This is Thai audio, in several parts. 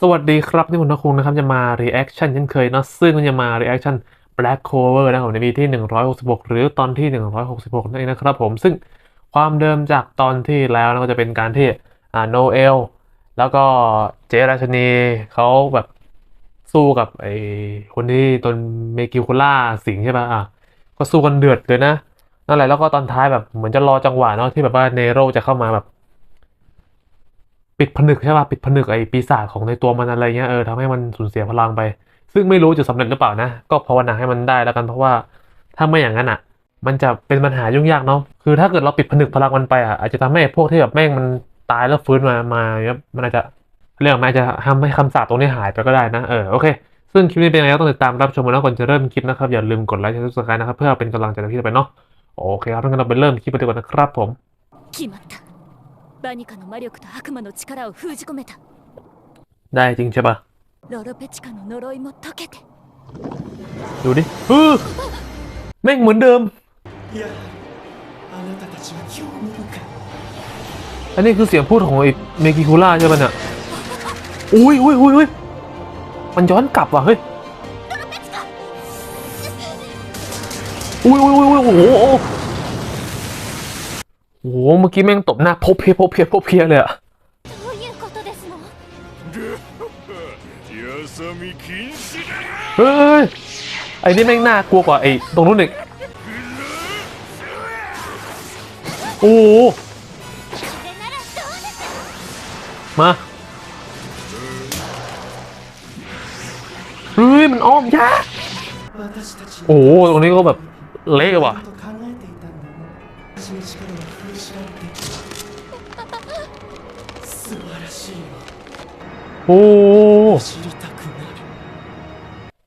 สวัสดีครับนี่ผมนักคุณนะครับจะมา reaction เช่นเคยเนะซึ่งมันจะมา reaction Black Clover นะครับผมใน EP ที่ 166 หรือตอนที่ 166 นั่นเองนะครับผมซึ่งความเดิมจากตอนที่แล้วนะก็จะเป็นการที่อ่าโนเอลแล้วก็เจราชนีเขาแบบสู้กับไอ้คนที่ตนเมกิคุล่าสิงใช่ป่ะอะก็สู้กันเดือดเลยนะนั่นแหละแล้วก็ตอนท้ายแบบเหมือนจะรอจังหวะเนาะที่แบบว่าเนโรจะเข้ามาแบบ ปิดผนึกใช่ป่ะปิดผนึกไอ้ปีศาจของในตัวมันอะไรเงี้ยเออทำให้มันสูญเสียพลังไป ซึ่งไม่รู้จะสำเร็จหรือเปล่านะ ก็ภาวนาให้มันได้แล้วกันเพราะว่าถ้าไม่อย่างนั้นอะ มันจะเป็นปัญหายุ่งยากเนาะคือถ้าเกิดเราปิดผนึกพลังมันไปอะอาจจะทำให้พวกที่แบบแม่งมันตายแล้วฟื้นมามาเงี้ยมันอาจจะเรื่องมันอาจจะทำให้คำสาปตรงนี้หายไปก็ได้นะเออโอเคซึ่งคลิปนี้เป็นยังไงต้องติดตามรับชมแล้วก่อนจะเริ่มคลิปนะครับอย่าลืมกดไลค์กดซับสไครต์นะครับเพื่อเป็นกำลังใจในคลิปไปเนาะโอเคครับงั้นเราไปเริ่มคลิปกันดีกว่ครับผม バニカの魔力と悪魔の力を封じ込めた ได้จริงใช่ป่ะ ロロペチカの呪いも解けて ดูดิเออแม่งเหมือนเดิม いやあなたたちは興味深い อันนี้คือเสียงพูดของไอ้เมกิคูล่าใช่ป่ะเนี่ยอุ้ยอุ้ยอุ้ยอุ้ยมันย้อนกลับว่ะเฮ้ยอุ้ยอุ้ยอุ้ยอุ้ยโอ้โหโอ้โ โอ้เมื่อกี้แม่งตบหน้าพบเพียพบเพียพบเพียเลยอะเฮ้ยไอ้นี่แม่งน่ากลัวกว่าไอ้ตรงนู้นอีกโอ้มาเฮ้ยมันอ้อมยาโอ้ตรงนี้ก็แบบเละว่ะ โอ้โห 知りたくなる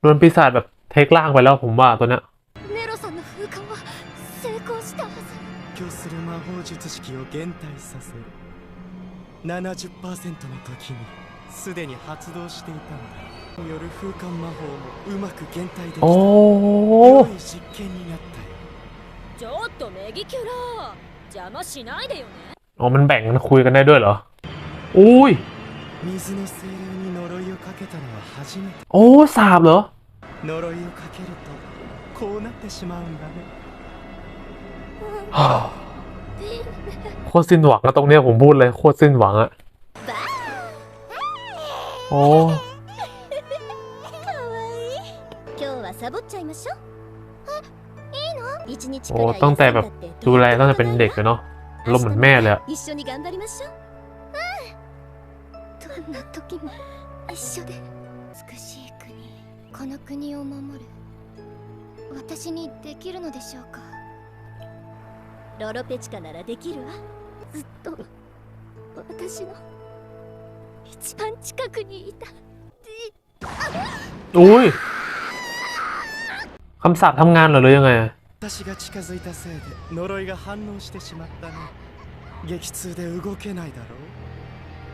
โดนปีศาจแบบเทคล่างไปแล้วผมว่าตัวเนี้ย ネロさんの風化は成功したはず拒する魔法術式を減退させる70%の時にすでに発動していたんだによる風化魔法もうまく減退できた โอ้ 良い実験になったよちょっとメギキュラー邪魔しないでよね อ๋อมันแบ่งกันคุยกันได้ด้วยเหรออุ้ย 水の精霊に呪いをかけたのは初めて โอ้สาบเหรอ 呪いをかけるとこうなってしまうんだね ฮ่าโคตรสิ้นหวังอะตรงเนี้ยผมพูดเลยโคตรสิ้นหวังอะโอ้ かわいい今日はサボっちゃいましょえいいの一日 โอ้ตั้งแต่แบบดูแลตั้งแต่เป็นเด็กเลยเนาะลมณ์เหมือนแม่เลยอะ 一緒に頑張りましょうう んどんな時も一緒で美しい国この国を守る私にできるのでしょうかロロペチカならできるわずっと私の一番近くにいた อุ้ยคำสาปทำงานเหรอหรือยังไงอะ 私が近づいたせいで呪いが反応してしまったね激痛で動けないだろう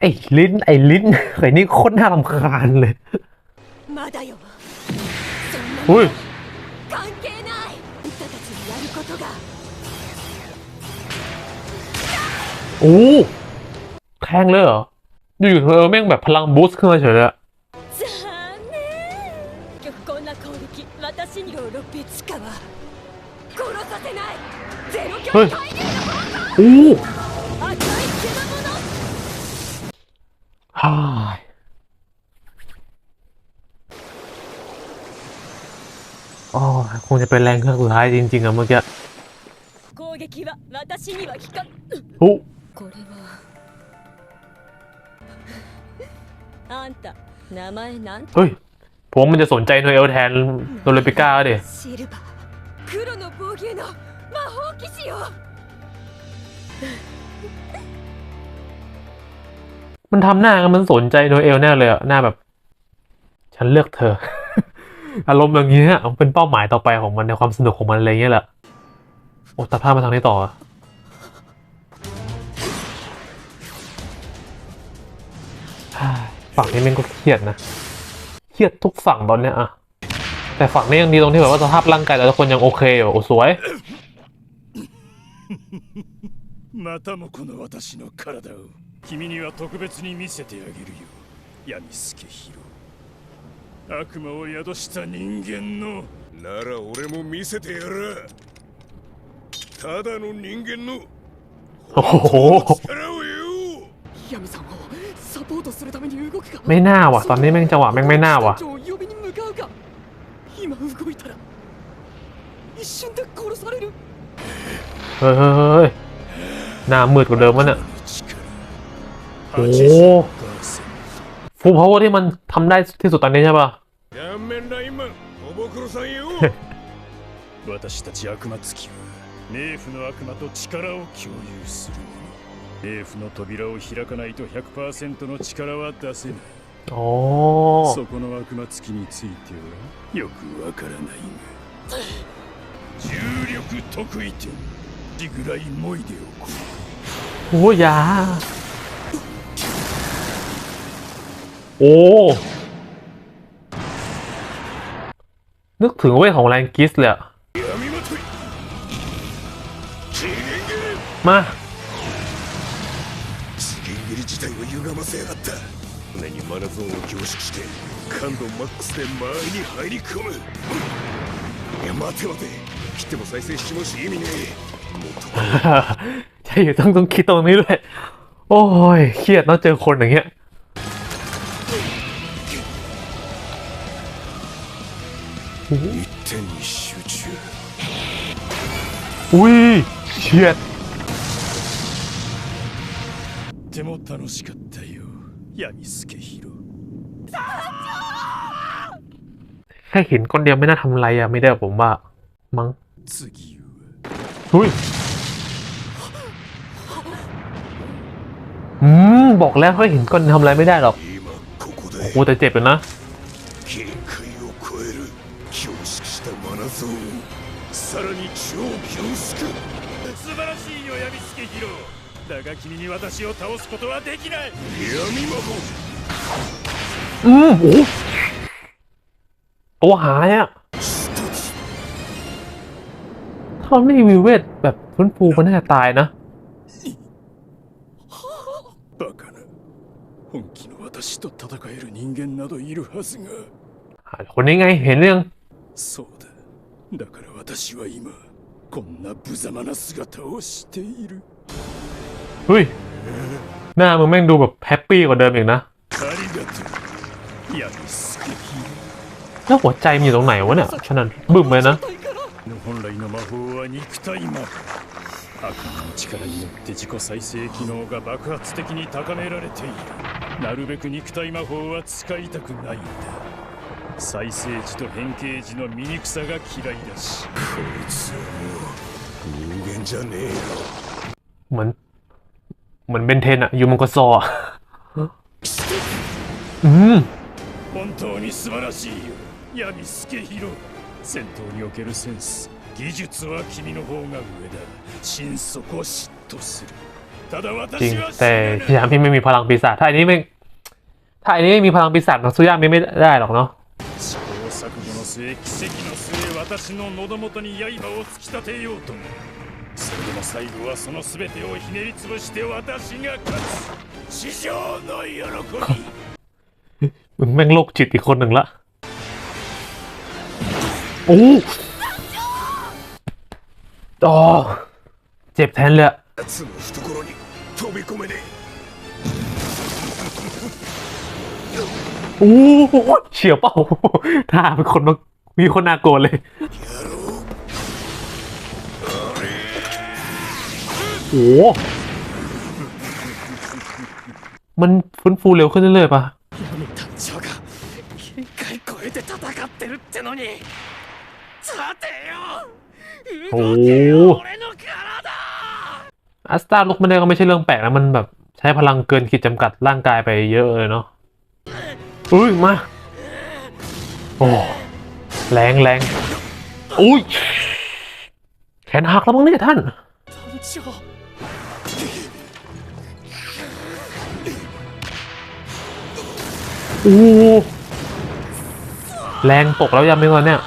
ไอ้ลิ้น ไอ้ลิ้นไอ้นี่โคตรน่ารำคาญเลยอุ้ยโอ้แทงเลยเหรอ อยู่ๆเธอแม่งแบบพลังบูสต์ขึ้นมาเฉยเลยเฮ้ยโอ้ ฮ่อ๋อคงจะเป็นแรงเครื่องสุดท้ายจริงๆอะเมื่อกี้หุเฮ้ย ผมมันจะสนใจโนเอลแทนโนเลปิก้าเดี๋ย มันทำหน้ามันสนใจโนเอลแน่เลยอะหน้าแบบ ฉันเลือกเธอ อารมณ์อย่างเงี้ยมันเป็นเป้าหมายต่อไปของมันในความสนุกของมันอะไรเงี้ยแหละโอ้ตัดภาพมาทางนี้ต่ออะฮ่าฝั่งนี้แมันก็เครียดนะ เครียดทุกฝั่งตอนเนี้ยอะแต่ฝั่งนี้ยังดีตรงที่แบบว่าสภาพร่างกายแต่ละคนยังโอเคอยู่โอ้สวย またもこの私の体を 君には特別に見せてあげるよ闇助弘悪魔を宿した人間のなら俺も見せてやらただの人間の โอ้โห 力をよヤミさんをサポートするために動くか ไม่น่าว่ะ ตอนนี้แม่งจังหวะแม่งไม่น่าว่ะ 船長を呼びに向かうか今動いたら一瞬で殺される เฮ้ยเฮ้ยเฮ้ยหน้ามืดกว่าเดิมวะเนี่ย 力 โอ้ 80%ฟูลพาวเวอร์ที่มันทำได้ที่สุดตอนนี้ใช่ป่ะ やめんな今おぼくろさんよ私たち悪魔付きは冥府の悪魔と力を共有するもの冥府の扉を開かないと100%の力は出せない อ๋อ そこの悪魔付きについてはよくわからないが重力得意点じぐらいもいでおこう โอ้ย โอ้ นึกถึงเวทของแรงกิสเลยอะ 闇まとい次元斬り มา 次元斬り自体を歪ませやがった常にマナゾーンを凝縮して感度マックスで間合いに入り込むいや待て待て切っても再生しちまうし意味ねえもっと ใช่ต้องต้องคิดตรงนี้ด้วย โอ้ย เครียดเนอะเจอคนอย่างเงี้ย 点に集中 อุ้ยเฉียด とても楽しかったよ闇助弘 แค่เห็นคนเดียวไม่น่าทำอะไรอะไม่ได้ผมว่า มั้ง 次は อุ้ย อืม บอกแล้วให้เห็นคนทำอะไรไม่ได้หรอก 今ここで โอ้แต่เจ็บเลยนะ 限界を超える凝縮 したマナゾーンさらに超凝縮素晴らしいよ闇助ヒロだが君に私を倒すことはできない闇魔法 อืมโอ้ตัวหายอะ 一つ ถ้ามันไม่มีวิเวทแบบฟื้นฟูมันน่าจะตายนะ バカな本気の私と戦える人間などいるはずが คนนี้ไงเห็นเรื่อง そうだ だから私は今こんな無様な姿をしている เฮ้ย หน้ามึงแม่งดูแบบแฮปปี้กว่าเดิมอีกนะ ありがとう闇助ヒ แล้วหัวใจมันอยู่ตรงไหนวะเนี่ยขนาดบึ้มเลยนะ 体からロ本来の魔法は肉体魔法悪魔の力によって自己再生機能が爆発的に高められているなるべく肉体魔法は使いたくないんだ 再生時と変形時の醜さが嫌いだしこいつはもう人間じゃねえよ เหมือน เหมือนเบนเทนอะอยู่มังกรซออะอืม 本当に素晴らしいよ闇助弘戦闘におけるセンス技術は君の方が上だ心底嫉妬するただ จริง 私は死 แต่ なない ยามิไม่มีพลังปีศาจถ้าอันนี้ไม่ถ้าอันนี้ไม่มีพลังปีศาจนักสู้ยามิไม่ได้หรอกเนาะ 試行錯 誤の末奇跡の末私の喉元に刃を突き立てようともそれでも最後はその全てをひねり潰して私が勝つ史上の喜び มึงแม่งโรคจิตอีกคนหนึ่งละโอ้อ๋อเจ็บแทนเลยอะ 奴の懐に飛び込めね โอ้โหเฉียวเปล่า ถ้าเป็นคนมา มีคนน่ากลัวเลยโอ้มันฟื้นฟูเร็วขึ้นเรื่อยๆปะโอ้โหอัสตาลุกมาได้ก็ไม่ใช่เรื่องแปลกนะ มันแบบใช้พลังเกินขีดจำกัดร่างกายไปเยอะเลยเนาะอุ้ยมา โอ้ แรงแรงอุ้ยแขนหักแล้วมั้งเนี่ยท่านอู้แรงตกแล้วยังไม่วันเนี่ย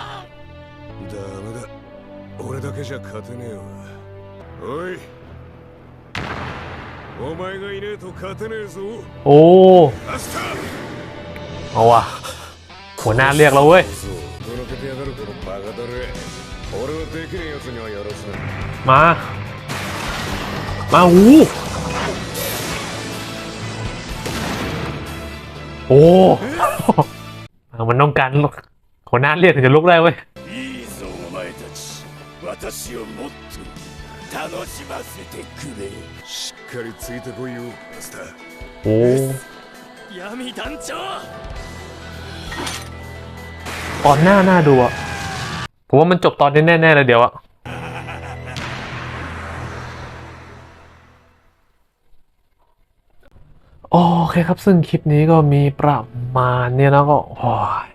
โอ้เอาวะหัวหน้าเรียกแล้วเว้ย けてやがるこのバカだれ俺はできねえ奴にはやらせない มา มาอู้โอ้ เอามันต้องการหัวหน้าเรียกถึงจะลุกได้เว้ย いいぞお前たち私をもっと楽しませてくれしっかりついてこいよアスター โอ้ 闇団長 ตอนหน้าหน้าดูอะผมว่ามันจบตอนนี้แน่ๆเลยเดี๋ยวอะโอเคครับซึ่งคลิปนี้ก็มีประมาณเนี้ยนะก็โอ้ย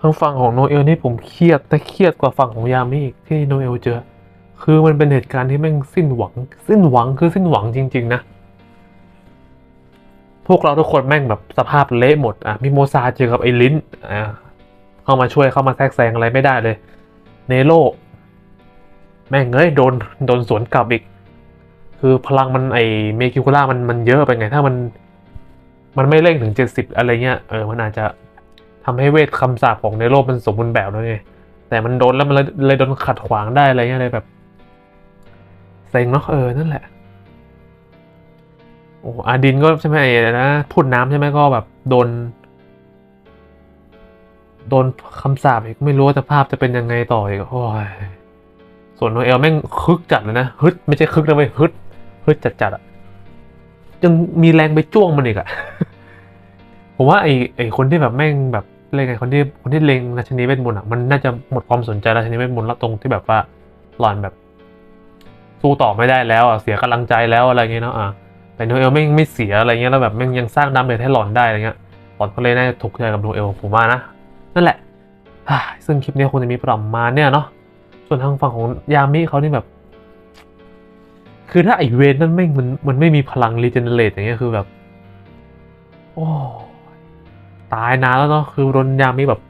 ทางฝั่งของโนเอลนี่ผมเครียดแต่เครียดกว่าฝั่งของยามิอีกที่โนเอลเจอ คือมันเป็นเหตุการณ์ที่แม่งสิ้นหวัง สิ้นหวังคือสิ้นหวังจริง ๆ นะ พวกเราทุกคนแม่งแบบสภาพเละหมดอะมิโมซาเจอกับไอ้ลิ้นอ่า เข้ามาช่วยเข้ามาแทรกแซงอะไรไม่ได้เลย เนโรแม่งเอ้ยโดนโดนสวนกลับอีก คือพลังมันไอเมคิคูล่ามันมันเยอะไปไง ถ้ามัน มันไม่เร่งถึงเจ็ดสิบอะไรเงี้ยเออมันอาจจะทำให้เวทคำสาปของเนโรมันสมบูรณ์แบบแล้วไงแต่มันโดนแล้วมันเลยเลยโดนขัดขวางได้อะไรเงี้ยเลยแบบเซ็งเนาะเออนั่นแหละโอ้อาดินก็ใช่ไหมไอ้นะพ่นน้ำใช่ไหมก็แบบโดน โดนคำสาปอีกไม่รู้ว่าสภาพจะเป็นยังไงต่ออีกโอ้ยส่วนโนเอลแม่งคึกจัดเลยนะฮึดไม่ใช่คึกนะเว้ยฮึดฮึดจัดจัดอะยังมีแรงไปจ้วงมันอีกอะผมว่าไอ้ไอ้คนที่แบบแม่งแบบอะไรไงคนที่คนที่เลงราชนีเวทมนต์อะมันน่าจะหมดความสนใจราชนีเวทมนต์แล้วตรงที่แบบว่าหลอนแบบสู้ต่อไม่ได้แล้วอะเสียกำลังใจแล้วอะไรเงี้ยเนาะอะแต่โนเอลไม่ไม่เสียอะไรเงี้ยแล้วแบบแม่งยังสร้างดาเมจให้หลอนได้อะไรเงี้ยหลอนก็เลยน่าจะถูกใจกับโนเอลผมว่านะ นั่นแหละ ซึ่งคลิปนี้คงจะมีประมาณเนี่ยเนาะ ส่วนทางฝั่งของยามิเขานี่แบบ คือถ้าไอเวนนั่นแม่มันมันไม่มีพลังรีเจเนเรตอย่างเงี้ยคือแบบ โอ้ ตายนานแล้วเนาะ คือโดนยามิแบบ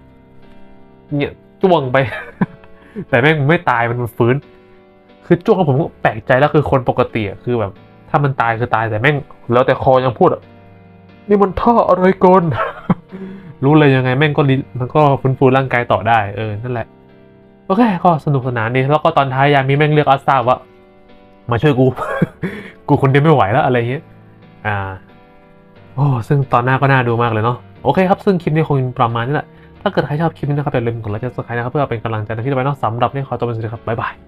เนี่ยจ้วงไป แต่แม่งไม่ตายมันฟื้น คือจ้วงแล้วผมก็แปลกใจแล้วคือคนปกติอะคือแบบ ถ้ามันตายคือตายแต่แม่ง แล้วแต่คอยังพูดอะนี่มันท่าอะไรก่อน รู้เลยยังไงแม่งก็มันก็ฟื้นฟูร่างกายต่อได้เออนั่นแหละโอเคก็สนุกสนานดีแล้วก็ตอนท้ายยามีแม่งเรียกอัสซาว่ามาช่วยกู กูคนเดียวไม่ไหวแล้วอะไรเงี้ยอ่าโอ้ซึ่งตอนหน้าก็น่าดูมากเลยเนาะโอเคครับซึ่งคลิปนี้คงประมาณนี้แหละถ้าเกิดใครชอบคลิปนี้นะครับอย่าลืมกดไลค์กดซับสไครต์นะครับเพื่อเป็นกำลังใจในที่ต่อไปเนาะสำหรับนี่ขอตัวเป็นสวัสดีครับบ๊ายบาย